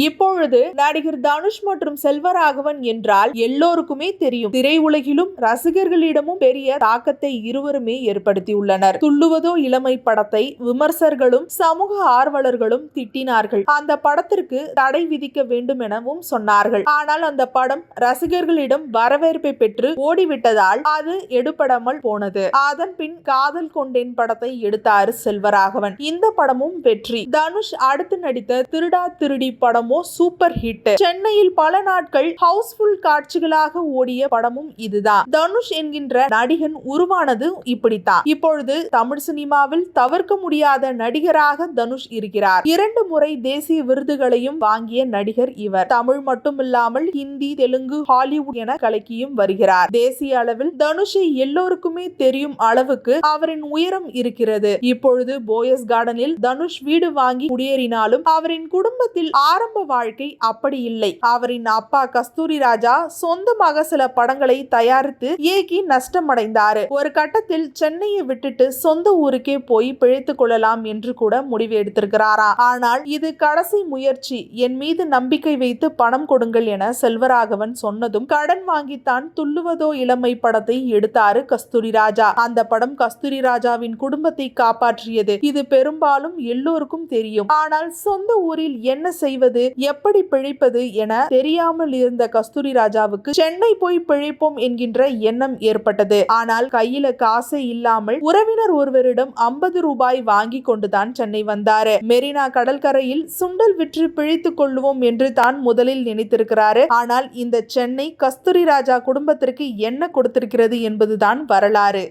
இப்பொழுது நடிகர் தனுஷ் மற்றும் செல்வராகவன் என்றால் எல்லோருக்குமே தெரியும். திரையுலகிலும் ரசிகர்களிடமும் பெரிய தாக்கத்தை இருவருமே ஏற்படுத்தியுள்ளனர். துள்ளுவதோ இளமை படத்தை விமர்சகர்களும் சமூக ஆர்வலர்களும் திட்டினார்கள். அந்த படத்திற்கு தடை விதிக்க வேண்டும் எனவும் சொன்னார்கள். ஆனால் அந்த படம் ரசிகர்களிடம் வரவேற்பை பெற்று ஓடிவிட்டதால் அது எடுபடாமல் போனது. அதன் பின் காதல் கொண்டேன் படத்தை எடுத்தார் செல்வராகவன். இந்த படமும் வெற்றி. தனுஷ் அடுத்து நடித்த திருடா திருடி படம் படமோ சூப்பர் ஹிட் சென்னையில் பல நாட்கள் ஹவுஸ்ஃபுல் காட்சிகளாக ஓடிய படமும் இதுதான். தனுஷ் என்கின்ற நடிகன் உருவானது இப்படித்தான். இப்பொழுது தமிழ் சினிமாவில் தவிர்க்க முடியாத நடிகராக தனுஷ் இருக்கிறார். இரண்டு முறை தேசிய விருதுகளையும் வாங்கிய நடிகர் இவர். தமிழ் மட்டுமில்லாமல் ஹிந்தி தெலுங்கு ஹாலிவுட் என கலக்கியும் வருகிறார். தேசிய அளவில் தனுஷை எல்லோருக்குமே தெரியும் அளவுக்கு அவரின் உயரம் இருக்கிறது. இப்பொழுது போயஸ் கார்டனில் தனுஷ் வீடு வாங்கி குடியேறினாலும் அவரின் குடும்பத்தில் ஆரம்ப வாழ்க்கை அப்படி இல்லை. அவரின் அப்பா கஸ்தூரி ராஜா சொந்தமாக சில படங்களை தயாரித்து இயக்கி நஷ்டமடைந்தார். ஒரு கட்டத்தில் சென்னையை விட்டுட்டு சொந்த ஊருக்கே போய் பிழைத்துக் கொள்ளலாம் என்று கூட முடிவு எடுத்திருக்கிறாரா? ஆனால் இது கடைசி முயற்சி. என் மீது நம்பிக்கை வைத்து பணம் கொடுங்கள் என செல்வராகவன் சொன்னதும் கடன் வாங்கித்தான் துள்ளுவதோ இளமை படத்தை எடுத்தாரு கஸ்தூரி ராஜா. அந்த படம் கஸ்தூரி ராஜாவின் குடும்பத்தை காப்பாற்றியது. இது பெரும்பாலும் எல்லோருக்கும் தெரியும். ஆனால் சொந்த ஊரில் என்ன செய்வது? எப்படி பிழைப்பது என தெரியாமல் இருந்த கஸ்தூரி ராஜாவுக்கு சென்னை போய் பிழைப்போம் என்கின்ற எண்ணம் ஏற்பட்டது. ஆனால் கையில காசே இல்லாமல் உறவினர் ஒருவரிடம் ஐம்பது ரூபாய் வாங்கி கொண்டுதான் சென்னை வந்தாரு. மெரினா கடற்கரையில் சுண்டல் விற்று பிழைத்துக் கொள்வோம் என்று தான் முதலில் நினைத்திருக்கிறாரு. ஆனால் இந்த சென்னை கஸ்தூரி ராஜா குடும்பத்திற்கு என்ன கொடுத்திருக்கிறது என்பதுதான் வரலாறு.